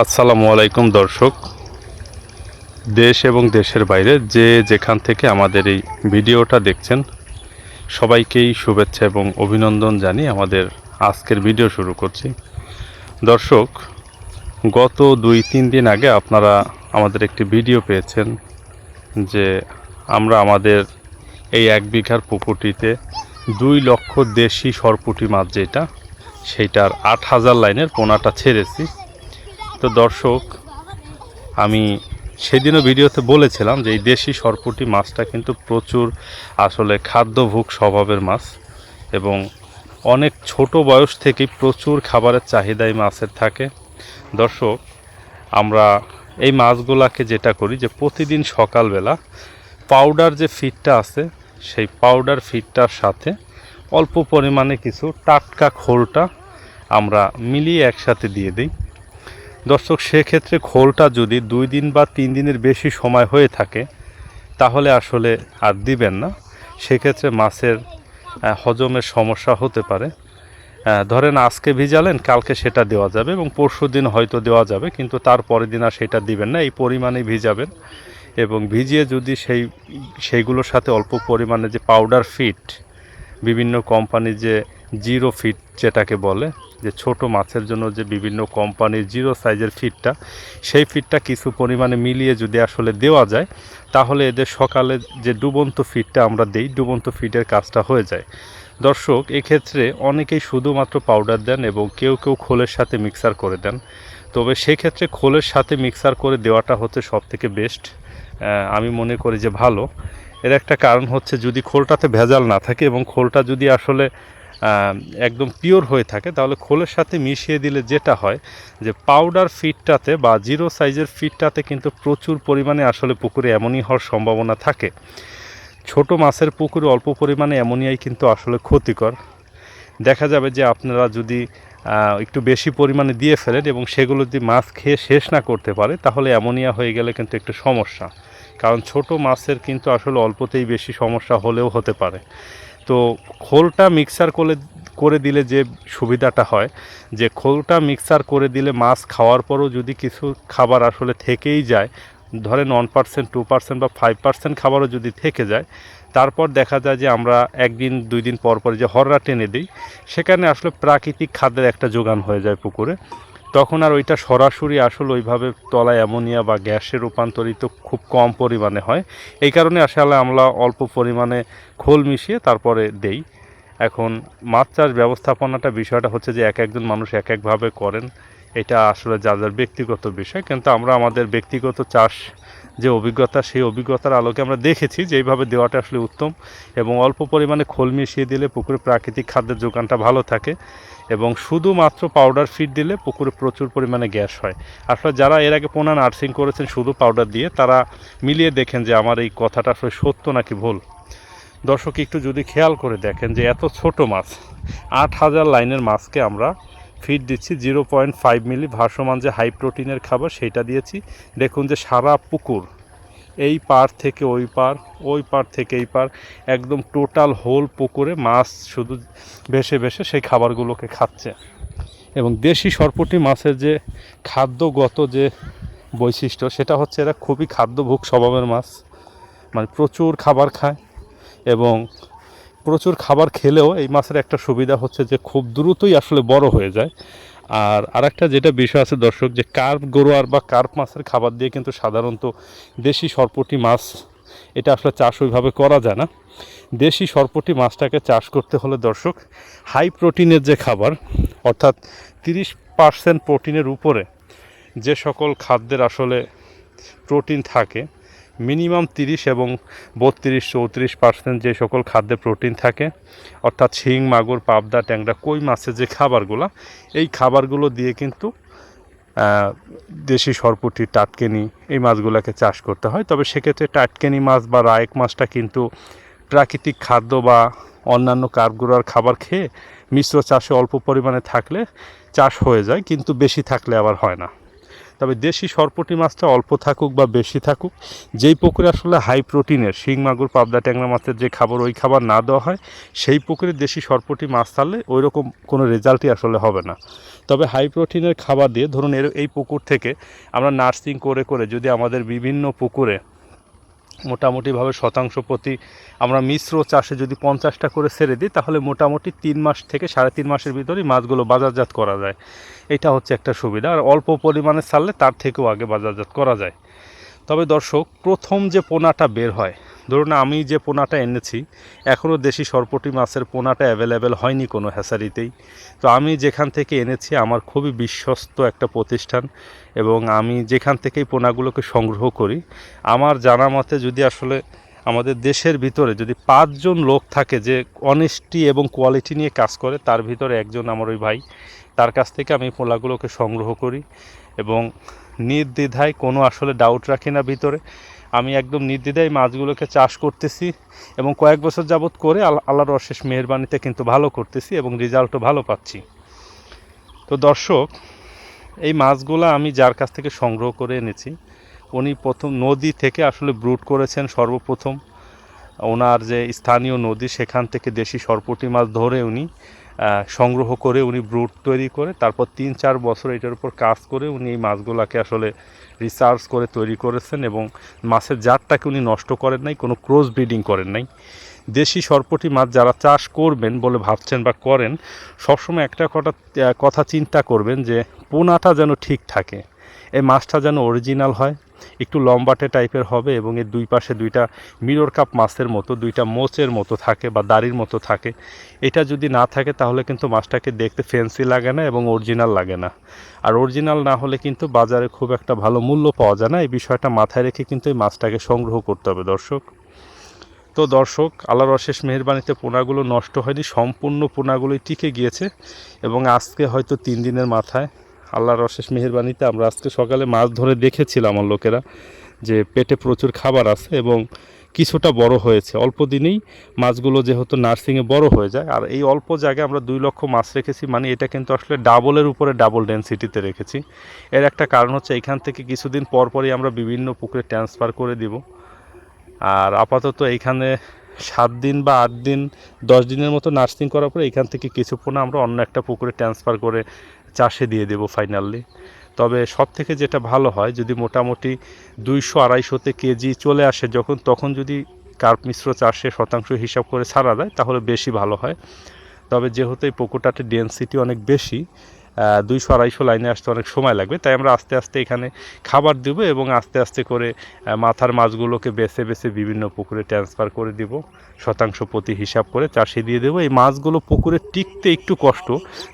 আসসালামু আলাইকুম দর্শক। দেশ এবং দেশের বাইরে যে যেখান থেকে আমাদের এই ভিডিওটা দেখছেন, সবাইকেই শুভেচ্ছা এবং অভিনন্দন জানিয়ে আমাদের আজকের ভিডিও শুরু করছি। দর্শক, গত দুই তিন দিন আগে আপনারা আমাদের একটি ভিডিও পেয়েছেন যে আমরা আমাদের এই এক বিঘার পুকুরটিতে দুই লক্ষ দেশি সরপুটি মাছ যেটা, সেইটার আট হাজার লাইনের পোনাটা ছেড়েছি। তো দর্শক, আমি সেদিনও ভিডিওতে বলেছিলাম যে এই দেশি সরপুটি মাছটা কিন্তু প্রচুর আসলে খাদ্যভোগ স্বভাবের মাছ এবং অনেক ছোট বয়স থেকেই প্রচুর খাবারের চাহিদা এই মাছের থাকে। দর্শক, আমরা এই মাছগুলাকে যেটা করি যে প্রতিদিন সকালবেলা পাউডার যে ফিডটা আছে, সেই পাউডার ফিডটার সাথে অল্প পরিমাণে কিছু টাটকা খোলটা আমরা মিলিয়ে একসাথে দিয়ে দিই। দর্শক, সেক্ষেত্রে খোলটা যদি দুই দিন বা তিন দিনের বেশি সময় হয়ে থাকে, তাহলে আসলে আর দিবেন না। সেক্ষেত্রে মাছের হজমের সমস্যা হতে পারে। ধরেন আজকে ভিজালেন, কালকে সেটা দেওয়া যাবে এবং পরশু দিন হয়তো দেওয়া যাবে, কিন্তু তার পরের দিন আর সেটা দিবেন না। এই পরিমাণে ভিজাবেন এবং ভিজিয়ে যদি সেই, সেইগুলোর সাথে অল্প পরিমাণে যে পাউডার ফিট বিভিন্ন কোম্পানির যে জিরো ফিট যেটাকে বলে যে ছোট মাছের জন্য যে বিভিন্ন কোম্পানির জিরো সাইজের ফিটটা সেই ফিটটা কিছু পরিমাণে মিলিয়ে যদি আসলে দেওয়া যায়, তাহলে এদের সকালে যে ডুবন্ত ফিটটা আমরা দেই, ডুবন্ত ফিটের কাজটা হয়ে যায়। দর্শক, এক্ষেত্রে অনেকেই শুধুমাত্র পাউডার দেন এবং কেউ কেউ খোলের সাথে মিক্সার করে দেন। তবে সেক্ষেত্রে খোলের সাথে মিক্সার করে দেওয়াটা হচ্ছে সব থেকে বেস্ট আমি মনে করি যে ভালো। এর একটা কারণ হচ্ছে যদি খোলটাতে ভেজাল না থাকে এবং খোলটা যদি আসলে একদম পিওর হয়ে থাকে, তাহলে খোলের সাথে মিশিয়ে দিলে যেটা হয় যে পাউডার ফিটটাতে বা জিরো সাইজের ফিটটাতে কিন্তু প্রচুর পরিমাণে আসলে পুকুরে অ্যামোনি হওয়ার সম্ভাবনা থাকে। ছোট মাছের পুকুরে অল্প পরিমাণে অ্যামোনিয়াই কিন্তু আসলে ক্ষতিকর। দেখা যাবে যে আপনারা যদি একটু বেশি পরিমাণে দিয়ে ফেলেন এবং সেগুলো যদি মাছ খেয়ে শেষ না করতে পারে, তাহলে অ্যামোনিয়া হয়ে গেলে কিন্তু একটু সমস্যা। কারণ ছোট মাছের কিন্তু আসলে অল্পতেই বেশি সমস্যা হলেও হতে পারে। তো খোলটা মিক্সার করে করে দিলে যে সুবিধাটা হয়, যে খোলটা মিক্সার করে দিলে মাছ খাওয়ার পরও যদি কিছু খাবার আসলে থেকেই যায়, ধরেন ওয়ান পার্সেন্ট টু পার্সেন্ট বা ফাইভ পার্সেন্ট খাবারও যদি থেকে যায়, তারপর দেখা যায় যে আমরা একদিন, দুই দিন পর পর যে হররা টেনে দিই, সেখানে আসলে প্রাকৃতিক খাদ্যের একটা যোগান হয়ে যায় পুকুরে। তখন আর ওইটা সরাসরি আসলে ওইভাবে তলায় অ্যামোনিয়া বা গ্যাসে রূপান্তরিত খুব কম পরিমাণে হয়। এই কারণে আসলে আমরা অল্প পরিমাণে খোল মিশিয়ে তারপরে দেই। এখন মাছ চাষ ব্যবস্থাপনাটা বিষয়টা হচ্ছে যে এক একজন মানুষ এক একভাবে করেন। এটা আসলে যার যার ব্যক্তিগত বিষয়। কিন্তু আমরা আমাদের ব্যক্তিগত চাষ যে অভিজ্ঞতা, সেই অভিজ্ঞতার আলোকে আমরা দেখেছি যে এইভাবে দেওয়াটা আসলে উত্তম এবং অল্প পরিমাণে খোল মিশিয়ে দিলে পুকুরে প্রাকৃতিক খাদ্যের যোগানটা ভালো থাকে। এবং শুধুমাত্র পাউডার ফিড দিলে পুকুরে প্রচুর পরিমাণে গ্যাস হয়। আসলে যারা এর আগে পোনা নার্সিং করেছেন, শুধু পাউডার দিয়ে, তারা মিলিয়ে দেখেন যে আমার এই কথাটা আসলে সত্য নাকি ভুল। দর্শক, একটু যদি খেয়াল করে দেখেন যে এত ছোট মাছ, আট হাজার লাইনের মাছকে আমরা ফিড দিচ্ছি জিরো পয়েন্ট ফাইভ মিলি ভাসমান যে হাই প্রোটিনের খাবার সেইটা দিয়েছি। দেখুন যে সারা পুকুর এই পার থেকে ওই পার ওই পার থেকে এই পার, একদম টোটাল হোল পুকুরে মাছ শুধু ভেসে ভেসে সেই খাবারগুলোকে খাচ্ছে। এবং দেশি সরপটি মাছের যে খাদ্যগত যে বৈশিষ্ট্য, সেটা হচ্ছে এরা খুবই খাদ্যভোগ স্বভাবের মাছ। মানে প্রচুর খাবার খায় এবং প্রচুর খাবার খেলেও এই মাছের একটা সুবিধা হচ্ছে যে খুব দ্রুতই আসলে বড় হয়ে যায়। আর আরেকটা যেটা বিষয় আছে দর্শক, যে কার্প গরুয়ার বা কার্প মাছের খাবার দিয়ে কিন্তু সাধারণত দেশি সরপটি মাছ, এটা আসলে চাষ ওইভাবে করা যায় না। দেশি সরপটি মাছটাকে চাষ করতে হলে দর্শক হাই প্রোটিনের যে খাবার, অর্থাৎ তিরিশ পার্সেন্ট প্রোটিনের উপরে যে সকল খাদ্যের আসলে প্রোটিন থাকে মিনিমাম তিরিশ এবং বত্রিশ, চৌত্রিশ পার্সেন্ট যে সকল খাদ্যে প্রোটিন থাকে, অর্থাৎ শিং, মাগুর, পাবদা, ট্যাংরা, কই মাছের যে খাবারগুলো, এই খাবারগুলো দিয়ে কিন্তু দেশি সরপুটি, টাটকেনি এই মাছগুলোকে চাষ করতে হয়। তবে সেক্ষেত্রে টাটকেনি মাছ বা রায়েক মাছটা কিন্তু প্রাকৃতিক খাদ্য বা অন্যান্য কার্বগুলোর খাবার খেয়ে মিশ্র চাষে অল্প পরিমাণে থাকলে চাষ হয়ে যায়, কিন্তু বেশি থাকলে আবার হয় না। তবে দেশি সরপটি মাছটা অল্প থাকুক বা বেশি থাকুক, যেই পুকুরে আসলে হাই প্রোটিনের শিং, মাগুর, পাবদা, ট্যাংরা মাছের যে খাবার, ওই খাবার না দেওয়া হয়, সেই পুকুরে দেশি সরপটি মাছ থাকলে ওই রকম কোনো রেজাল্টই আসলে হবে না। তবে হাই প্রোটিনের খাবার দিয়ে ধরুন এর, এই পুকুর থেকে আমরা নার্সিং করে করে যদি আমাদের বিভিন্ন পুকুরে মোটামুটিভাবে শতাংশ প্রতি আমরা মিশ্র চাষে যদি পঞ্চাশটা করে ছেড়ে দিই, তাহলে মোটামুটি তিন মাস থেকে সাড়ে তিন মাসের ভিতরেই মাছগুলো বাজারজাত করা যায়। এটা হচ্ছে একটা সুবিধা। আর অল্প পরিমাণে ছাড়লে তার থেকেও আগে বাজারজাত করা যায়। তবে দর্শক, প্রথম যে পোনাটা বের হয় ধরুন আমি যে পোনাটা এনেছি এখনও দেশি সরপটি মাছের পোনাটা অ্যাভেলেবেল হয়নি কোনো হ্যাসারিতেই। তো আমি যেখান থেকে এনেছি, আমার খুবই বিশ্বস্ত একটা প্রতিষ্ঠান এবং আমি যেখান থেকেই পোনাগুলোকে সংগ্রহ করি, আমার জানা মতে যদি আসলে আমাদের দেশের ভিতরে যদি পাঁচজন লোক থাকে যে অনেস্টি এবং কোয়ালিটি নিয়ে কাজ করে, তার ভিতরে একজন আমার ওই ভাই, তার কাছ থেকে আমি পোলাগুলোকে সংগ্রহ করি এবং নির্দ্বিধায় কোনো আসলে ডাউট রাখি না ভিতরে। আমি একদম নির্দ্বিধায় মাছগুলোকে চাষ করতেছি এবং কয়েক বছর যাবৎ করে আল- আল্লাহর অশেষ মেহরবানিতে কিন্তু ভালো করতেছি এবং রেজাল্টও ভালো পাচ্ছি। তো দর্শক, এই মাছগুলো আমি যার কাছ থেকে সংগ্রহ করে এনেছি, উনি প্রথম নদী থেকে আসলে ব্রুট করেছেন সর্বপ্রথম। ওনার যে স্থানীয় নদী, সেখান থেকে দেশি সরপুটি মাছ ধরে উনি সংগ্রহ করে উনি ব্রুট তৈরি করে, তারপর তিন চার বছর এটার উপর কাজ করে উনি এই মাছগুলোকে আসলে রিসার্চ করে তৈরি করেছেন এবং মাছের জাতটাকে উনি নষ্ট করেন নাই, কোনো ক্রস ব্রিডিং করেন নাই। দেশি সরপটি মাছ যারা চাষ করবেন বলে ভাবছেন বা করেন, সবসময় একটা কটা কথা চিন্তা করবেন যে পোনাটা যেন ঠিক থাকে, এই মাছটা যেন অরিজিনাল হয় একটু লম্বাটে টাইপের হবে এবং এর দুই পাশে দুইটা মিরর কাপ মাছের মতো, দুইটা মোচের মতো থাকে বা দাড়ির মতো থাকে। এটা যদি না থাকে তাহলে কিন্তু মাছটাকে দেখতে ফ্যান্সি লাগে না এবং অরিজিনাল লাগে না। আর অরিজিনাল না হলে কিন্তু বাজারে খুব একটা ভালো মূল্য পাওয়া যায় না। এই বিষয়টা মাথায় রেখে কিন্তু এই মাছটাকে সংগ্রহ করতে হবে দর্শক। তো দর্শক, আল্লাহর অশেষ মেহরবানিতে পোনাগুলো নষ্ট হয়নি, সম্পূর্ণ পোনাগুলোই টিকে গিয়েছে এবং আজকে হয়তো তিন দিনের মাথায় আল্লাহর অশেষ মেহরবানিতে আমরা আজকে সকালে মাছ ধরে দেখেছিলাম আমার লোকেরা যে পেটে প্রচুর খাবার আছে এবং কিছুটা বড় হয়েছে। অল্প দিনেই মাছগুলো যেহেতু নার্সিংয়ে বড় হয়ে যায়, আর এই অল্প জায়গায় আমরা দুই লক্ষ মাছ রেখেছি মানে এটা কিন্তু আসলে ডাবলের উপরে ডাবল ডেন্সিটিতে রেখেছি। এর একটা কারণ হচ্ছে এখান থেকে কিছুদিন পর পরই আমরা বিভিন্ন পুকুরে ট্রান্সফার করে দিব। আর আপাতত এইখানে সাত দিন বা আট দিন, দশ দিনের মতো নার্সিং করার পরে এখান থেকে কিছু আমরা অন্য একটা পুকুরে ট্রান্সফার করে চাষে দিয়ে দেবো ফাইনালি তবে সব থেকে যেটা ভালো হয়, যদি মোটামুটি দুইশো আড়াইশোতে কেজি চলে আসে যখন, তখন যদি কার্প মিশ্র চাষে শতাংশ হিসাব করে ছাড়া যায় তাহলে বেশি ভালো হয়। তবে যেহেতু এই পুকুরটাতে ডেন্সিটি অনেক বেশি দুইশো আড়াইশো লাইনে আসতে অনেক সময় লাগবে। তাই আমরা আস্তে আস্তে এখানে খাবার দেবো এবং আস্তে আস্তে করে মাথার মাছগুলোকে বেছে বেছে বিভিন্ন পুকুরে ট্রান্সফার করে দিব। শতাংশ প্রতি হিসাব করে চাষে দিয়ে দেবো। এই মাছগুলো পুকুরে টিকতে একটু কষ্ট,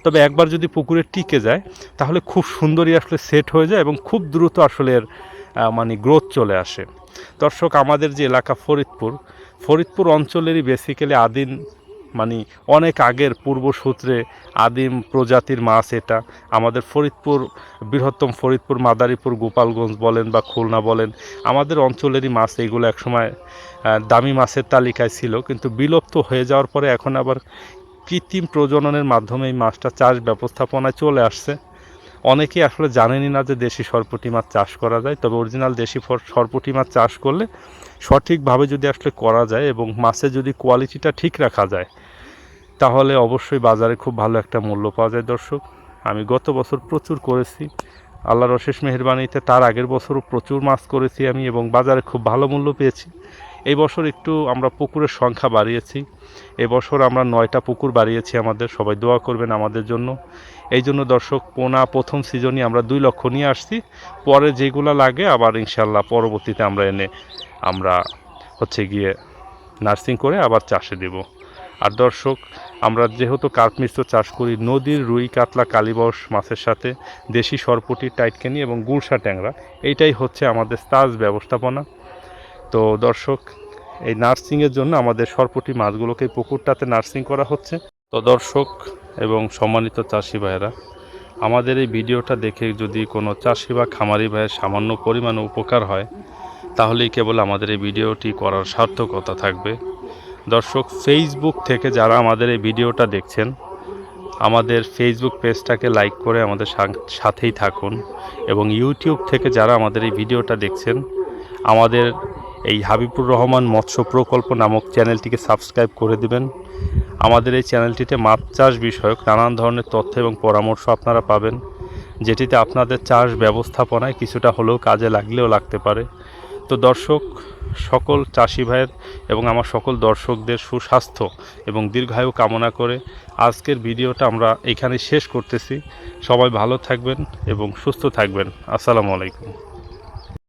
তবে একবার যদি পুকুরে টিকে যায়, তাহলে খুব সুন্দরই আসলে সেট হয়ে যায় এবং খুব দ্রুত আসলে এর মানে গ্রোথ চলে আসে। দর্শক, আমাদের যে এলাকা ফরিদপুর ফরিদপুর অঞ্চলেরই বেসিক্যালি আদিম মানে অনেক আগের পূর্বসূত্রে আদিম প্রজাতির মাছ এটা। আমাদের ফরিদপুর, বৃহত্তম ফরিদপুর, মাদারীপুর, গোপালগঞ্জ বলেন বা খুলনা বলেন, আমাদের অঞ্চলেরই মাছ এইগুলো একসময় দামি মাছের তালিকায় ছিল। কিন্তু বিলুপ্ত হয়ে যাওয়ার পরে এখন আবার কৃত্রিম প্রজননের মাধ্যমে এই মাছটা চাষ ব্যবস্থাপনায় চলে আসছে। অনেকেই আসলে জানেনই না যে দেশি সরপুটি মাছ চাষ করা যায়, তবে অরিজিনাল দেশি সরপুটি মাছ চাষ করলে সঠিকভাবে যদি আসলে করা যায় এবং মাছের যদি কোয়ালিটিটা ঠিক রাখা যায় তাহলে অবশ্যই বাজারে খুব ভালো একটা মূল্য পাওয়া যায়, দর্শক। আমি গত বছর প্রচুর করেছি। আল্লাহর অশেষ মেহরবানিতে তার আগের বছরও প্রচুর মাছ করেছি আমি এবং বাজারে খুব ভালো মূল্য পেয়েছি। এই বছর একটু আমরা পুকুরের সংখ্যা বাড়িয়েছি। এবছর আমরা নয়টা পুকুর বাড়িয়েছি আমাদের। সবাই দোয়া করবেন আমাদের জন্য। এই জন্য, দর্শক, পোনা প্রথম সিজনই আমরা দুই লক্ষ নিয়ে আসছি। পরে যেগুলো লাগে আবার ইনশাল্লাহ পরবর্তীতে আমরা এনে আমরা হচ্ছে গিয়ে নার্সিং করে আবার চাষে দেব। আর দর্শক আমরা যেহেতু কার্প মিশ্র চাষ করি, নদীর রুই, কাতলা কালীবস মাছের সাথে, দেশি সরপুটি, টাইটকেনি এবং গুলশা ট্যাংরা, এইটাই হচ্ছে আমাদের তাজ ব্যবস্থাপনা। তো দর্শক, এই নার্সিংয়ের জন্য আমাদের সরপটি মাছগুলোকে পুকুরটাতে নার্সিং করা হচ্ছে। তো দর্শক এবং সম্মানিত চাষি ভাইয়েরা, আমাদের এই ভিডিওটা দেখে যদি কোনো চাষি বা খামারি ভাইয়ের সামান্য পরিমাণে উপকার হয়, তাহলেই কেবল আমাদের এই ভিডিওটি করার সার্থকতা থাকবে। দর্শক ফেসবুক থেকে যারা আমাদের এই ভিডিওটা দেখছেন, আমাদের ফেসবুক পেজটাকে লাইক করে আমাদের সাথেই থাকুন এবং ইউটিউব থেকে যারা আমাদের এই ভিডিওটা দেখছেন, আমাদের এই হাবিবুর রহমান মৎস্য প্রকল্প নামক চ্যানেলটিকে সাবস্ক্রাইব করে দিবেন। আমাদের এই চ্যানেলটিতে মাছ চাষ বিষয়ক নানান ধরনের তথ্য এবং পরামর্শ আপনারা পাবেন, যেটিতে আপনাদের চাষ ব্যবস্থাপনায় কিছুটা হলেও কাজে লাগলেও লাগতে পারে। তো দর্শক, সকল চাষি ভাইয়ের এবং আমার সকল দর্শকদের সুস্বাস্থ্য এবং দীর্ঘায়ু কামনা করে আজকের ভিডিওটা আমরা এখানে শেষ করতেছি। সবাই ভালো থাকবেন এবং সুস্থ থাকবেন। আসসালামু আলাইকুম।